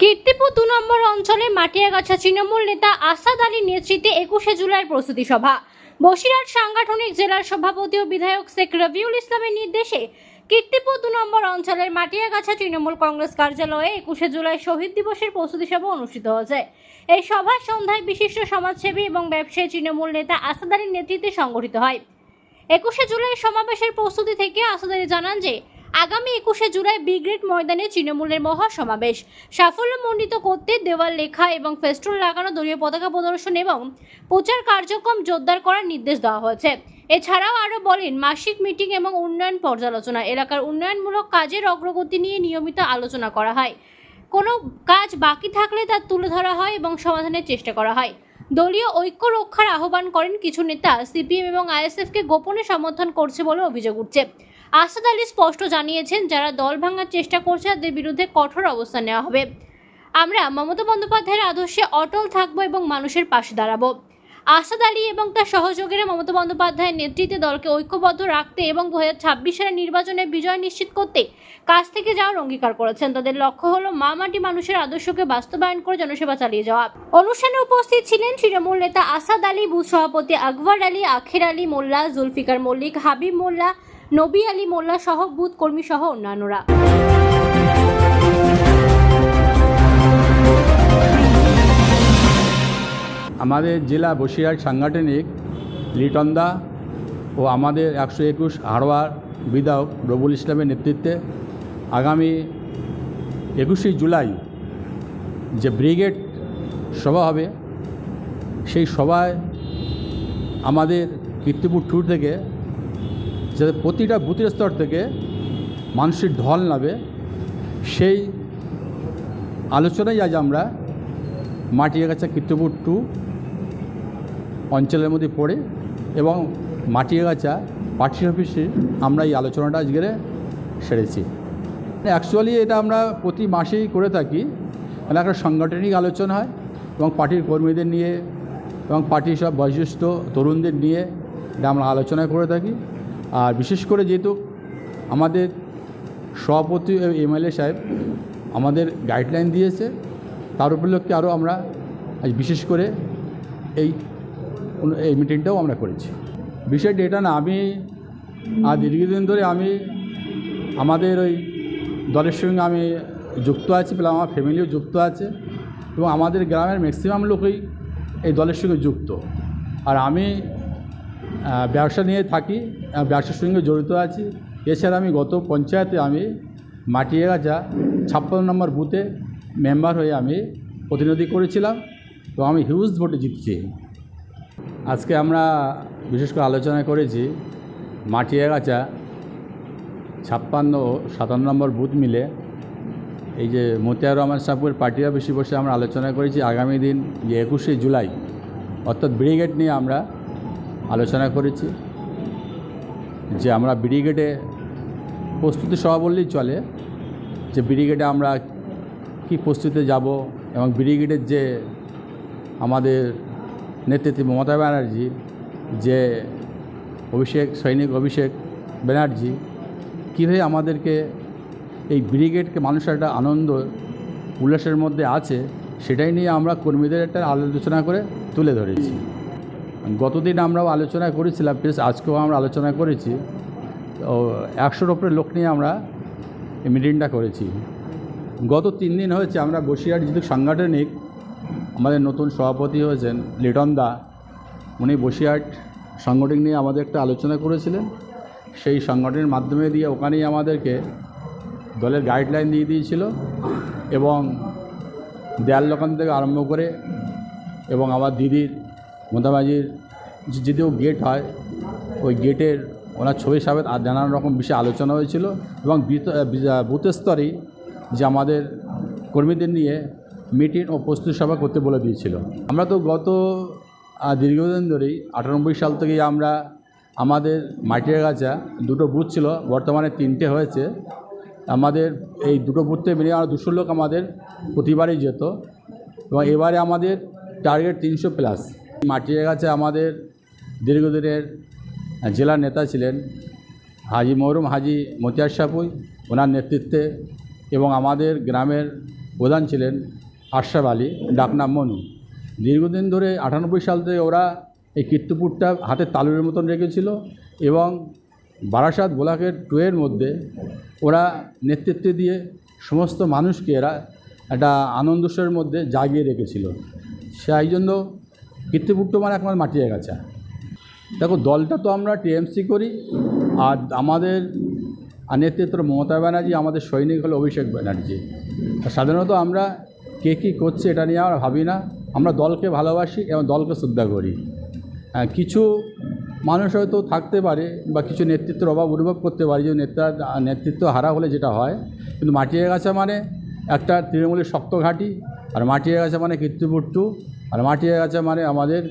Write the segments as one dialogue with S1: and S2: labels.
S1: কীর্তিপুর দু নম্বর অঞ্চলে মাটিয়াগাছা তৃণমূল নেতা আসাদ আলীর নেতৃত্বে একুশে জুলাইয়ের প্রস্তুতি সভা। বসিরহাট সাংগঠনিক জেলার সভাপতি ও বিধায়ক শেখ রবিউল ইসলামের নির্দেশে কীর্তিপুর দু নম্বর অঞ্চলের মাটিয়াগাছা তৃণমূল কংগ্রেস কার্যালয়ে একুশে জুলাই শহীদ দিবসের প্রস্তুতি সভা অনুষ্ঠিত হয়েছে। এই সভার সন্ধ্যায় বিশিষ্ট সমাজসেবী এবং ব্যবসায়ী তৃণমূল নেতা আসাদ আলীর নেতৃত্বে সংগঠিত হয়। একুশে জুলাই সমাবেশের প্রস্তুতি থেকে আসাদ জানান যে আগামী একুশে জুলাই ব্রিগেড ময়দানে তৃণমূলের মহা সমাবেশ সাফল্যমণ্ডিত করতে দেওয়াল লেখা এবং ফেস্টুন লাগানো দলীয় পতাকা প্রদর্শন এবং প্রচার কার্যক্রম জোরদার করার নির্দেশ দেওয়া হয়েছে। এছাড়াও আরও বলেন, মাসিক মিটিং এবং উন্নয়ন পর্যালোচনা, এলাকার উন্নয়নমূলক কাজের অগ্রগতি নিয়ে নিয়মিত আলোচনা করা হয়। কোনো কাজ বাকি থাকলে তা তুলে ধরা হয় এবং সমাধানের চেষ্টা করা হয়। দলীয় ঐক্য রক্ষার আহ্বান করেন কিছু নেতা, সিপিএম এবং আইএসএফকে গোপনে সমর্থন করছে বলে অভিযোগ উঠছে। আসাদ আলী স্পষ্ট জানিয়েছেন, যারা দল ভাঙার চেষ্টা করছে, তাদের বিরুদ্ধে কঠোর অবস্থান নেওয়া হবে। আমরা মমতা বন্দ্যোপাধ্যায়ের আদর্শে অটল থাকব এবং মানুষের পাশে দাঁড়াবো। আসাদ আলী এবং তার সহযোগীরা মমতা বন্দ্যোপাধ্যায়ের নেতৃত্বে দলকে ঐক্যবদ্ধ রাখতে এবং দু হাজার ছাব্বিশ সালের নির্বাচনে বিজয় নিশ্চিত করতে কাজ থেকে যাওয়ার অঙ্গীকার করেছেন। তাদের লক্ষ্য হলো মা মাটি মানুষের আদর্শকে বাস্তবায়ন করে জনসেবা চালিয়ে যাওয়া। অনুষ্ঠানে উপস্থিত ছিলেন তৃণমূল নেতা আসাদ আলী, বুথ সভাপতি আকবর আলী, আখির আলী মোল্লা, জুলফিকার মল্লিক, হাবিব মোল্লা নবী আলী মোল্লা সহ বুথ কর্মী সহ অন্যান্যরা।
S2: আমাদের জেলা বসিরহাট সাংগঠনিক, লিটন্দা ও আমাদের একশো একুশ হাড়োয়ার বিধায়ক রবুল ইসলামের নেতৃত্বে আগামী একুশে জুলাই যে ব্রিগেড সভা হবে, সেই সভায় আমাদের কীর্তিপুর ট্যুর থেকে যাতে প্রতিটা বুথের স্তর থেকে মানুষের ঢল নাবে সেই আলোচনায় আজ আমরা মাটিয়াগাছা কীর্তিপুর টু অঞ্চলের মধ্যে পড়ে এবং মাটিয়াগাছা পার্টি অফিসে আমরা এই আলোচনাটা আজকে সেরেছি। অ্যাকচুয়ালি এটা আমরা প্রতি মাসেই করে থাকি। মানে একটা সাংগঠনিক আলোচনা হয় এবং পার্টির কর্মীদের নিয়ে এবং পার্টির সব বয়োজ্যেষ্ঠ তরুণদের নিয়ে এটা আমরা আলোচনা করে থাকি। আর বিশেষ করে যেহেতু আমাদের সভাপতি এমএলএ সাহেব আমাদের গাইডলাইন দিয়েছে, তার উপলক্ষে আরও আমরা আজ বিশেষ করে এই এই মিটিংটাও আমরা করেছি। বিষয়টা এটা না, আমি আর দীর্ঘদিন ধরে আমি আমাদের ওই দলের সঙ্গে আমি যুক্ত আছি প্লাস আমার ফ্যামিলিও যুক্ত আছে এবং আমাদের গ্রামের ম্যাক্সিমাম লোকই এই দলের সঙ্গে যুক্ত। আর আমি ব্যবসা নিয়ে থাকি ব্যবসার সঙ্গে জড়িত আছি। এছাড়া আমি গত পঞ্চায়েতে আমি মাটিয়াগাছা ছাপ্পান্ন নম্বর বুথে মেম্বার হয়ে আমি প্রতিনিধি করেছিলাম। তো আমি হিউজ ভোটে জিতছি। আজকে আমরা বিশেষ করে আলোচনা করেছি মাটিয়াগাছা ছাপ্পান্ন ও সাতান্ন নম্বর বুথ মিলে। এই যে মতিয়ার রহমান সাহেবের পার্টি অফিসে বসে আমরা আলোচনা করেছি আগামী দিন যে একুশে জুলাই, অর্থাৎ ব্রিগেড নিয়ে আমরা আলোচনা করেছি। যে আমরা ব্রিগেডে প্রস্তুতি সভা বললেই চলে, যে ব্রিগেডে আমরা কি প্রস্তুতিতে যাব এবং ব্রিগেডের যে আমাদের নেতৃত্বে মমতা ব্যানার্জি, যে অভিষেক, সৈনিক অভিষেক ব্যানার্জি, কীভাবে আমাদেরকে এই ব্রিগেডকে মানুষের একটা আনন্দ, উল্লাসের মধ্যে আছে, সেটাই নিয়ে আমরা কর্মীদের একটা আলোচনা করে তুলে ধরেছি। গতদিন আমরাও আলোচনা করেছিলাম প্লাস আজকেও আমরা আলোচনা করেছি। তো একশোর ওপরে লোক নিয়ে আমরা মিটিংটা করেছি। গত তিন দিন হয়েছে আমরা বসিরহাট যেহেতু সাংগঠনিক, আমাদের নতুন সভাপতি হয়েছেন লিটন দা। উনি বসিরহাট সাংগঠনিক নিয়ে আমাদের একটা আলোচনা করেছিলেন। সেই সংগঠনের মাধ্যমে দিয়ে ওখানেই আমাদেরকে দলের গাইডলাইন দিয়ে দিয়েছিল এবং দেয়াল দোকান থেকে আরম্ভ করে এবং আমার দিদির মোদাবাজির যদিও গেট হয়, ওই গেটের ওনার ছবি সাবেত আর নানান রকম বিষয়ে আলোচনা হয়েছিল এবং বুথ স্তরেই যে আমাদের কর্মীদের নিয়ে মিটিং ও প্রস্তুতি সভা করতে বলে দিয়েছিল। আমরা তো গত দীর্ঘদিন ধরেই আটানব্বই সাল থেকেই আমরা আমাদের মাটির গাছা দুটো বুথ ছিল, বর্তমানে তিনটে হয়েছে। আমাদের এই দুটো বুথে মিলে আর দুশো লোক আমাদের প্রতিবারই যেত এবং এবারে আমাদের টার্গেট তিনশো প্লাস মাটির গাছে আমাদের দীর্ঘদিনের জেলা নেতা ছিলেন হাজি মহরুম হাজি মতিয়ার সাপুই। ওনার নেতৃত্বে এবং আমাদের গ্রামের প্রধান ছিলেন আশরাফ আলী ডাকনাম মনু। দীর্ঘদিন ধরে আটানব্বই সাল থেকে ওরা এই কীর্তিপুরটা হাতের তালুরের মতন রেখেছিল এবং বারাসাত বোলাকের টুয়ের মধ্যে ওরা নেতৃত্ব দিয়ে সমস্ত মানুষকে এরা একটা আনন্দস্বরের মধ্যে জাগিয়ে রেখেছিল। সেই জন্য কীর্তিপুরটা মানে একমাত্র মাটিয়ে গাছা। দেখো দলটা তো আমরা টিএমসি করি আর আমাদের নেতৃত্ব মমতা ব্যানার্জি আমাদের সৈনিক হলো অভিষেক ব্যানার্জি। সাধারণত আমরা কে কী করছে এটা নিয়ে আমরা ভাবি না। আমরা দলকে ভালোবাসি এবং দলকে শ্রদ্ধা করি। হ্যাঁ, কিছু মানুষ হয়তো থাকতে পারে বা কিছু নেতৃত্বের অভাব অনুভব করতে পারে যে নেতা নেতৃত্ব হারা হলে যেটা হয়। কিন্তু মাটিয়াগাছা মানে একটা তৃণমূলের শক্ত ঘাঁটি আর মাটি আগাছা মানে কীর্তিপুট্টু আর মাটি আগাছা মানে আমাদের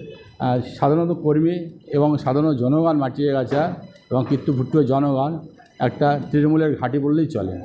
S2: সাধারণত কর্মী এবং সাধারণ জনগণ মাটিয়াগাছা এবং কীর্তিপুট্টু জনগণ একটা তৃণমূলের ঘাঁটি বললেই চলে।